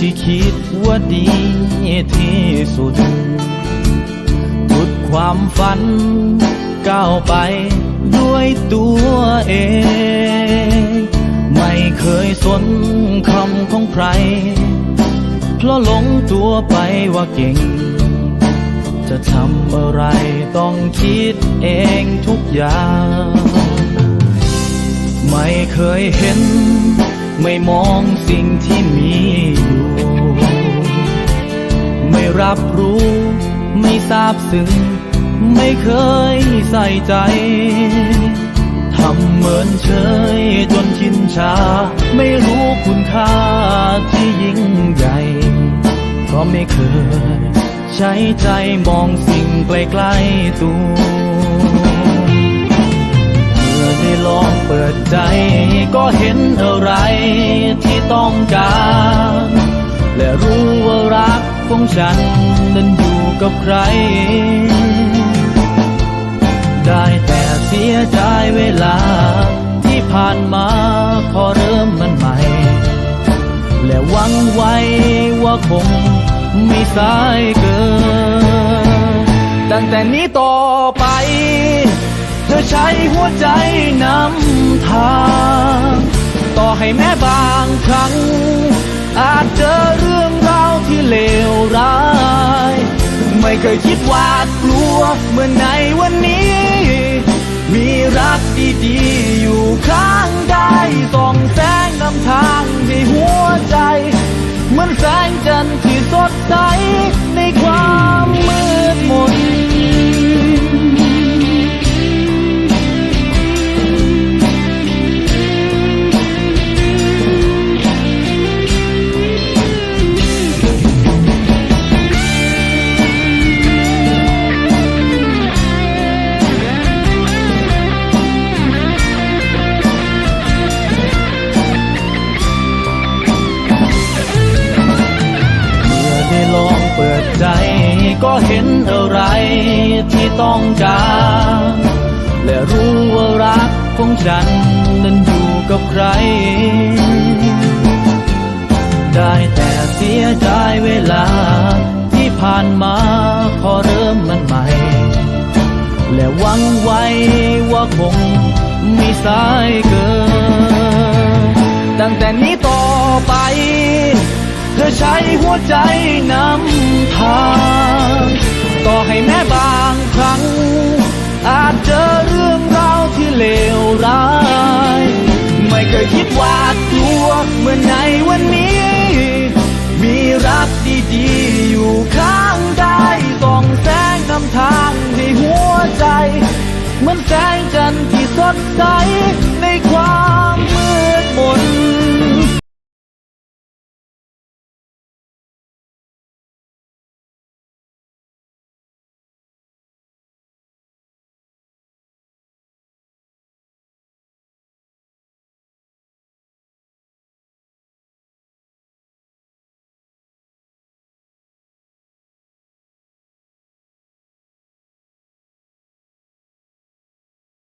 ที่คิดว่าดีที่สุดสุดความฝันก้าวไปด้วยตัวเอง ไม่เคยสนคำของใคร เพราะหลงตัวไปว่าเก่ง จะทำอะไรต้องคิดเองทุกอย่าง ไม่เคยเห็น ไม่มองสิ่งที่มี รับรู้ ไม่ทราบซึ้งไม่เคยใส่ใจทำเหมือนเฉยจนชินชา ไม่รู้คุณค่าที่ยิ่งใหญ่เพราะไม่เคย ใช้ใจมองสิ่งไกลๆตัวเมื่อได้ลองเปิดใจ ก็เห็นอะไรที่ต้องการ และรู้ ของฉัน นั้นอยู่กับใคร ได้แต่เสียใจเวลา ที่ผ่านมาพอเริ่มมันใหม่ และหวังไว้ว่าคงไม่สายเกิน ตั้งแต่นี้ต่อไป เธอใช้หัวใจนำทางต่อให้แม้บางครั้ง อาจเจอเรื่อง เคยคิดหวาดกลัวเมื่อในวันนี้ มีรักดีๆอยู่ข้างกายส่องแสงนำทางในหัวใจ เหมือนแสงจันทร์ที่สดใสในความ ก็เห็นอะไรที่ต้องการและรู้ว่ารักของฉันนั้นอยู่กับใคร ได้แต่เสียใจเวลาที่ผ่านมาพอเริ่มมันใหม่ และหวังไว้ว่าคงไม่สายเกินตั้งแต่นี้ต่อไป เธอใช้หัวใจนำทาง ต่อให้แม้บางครั้ง อาจเจอเรื่องราวที่เลวร้าย ไม่เคยคิดหวาดกลัวเมื่อในวันนี้ มีรักดีๆอยู่ข้างกายส่องแสงนำทางให้หัวใจ เหมือนแสงจันทร์ที่สดใส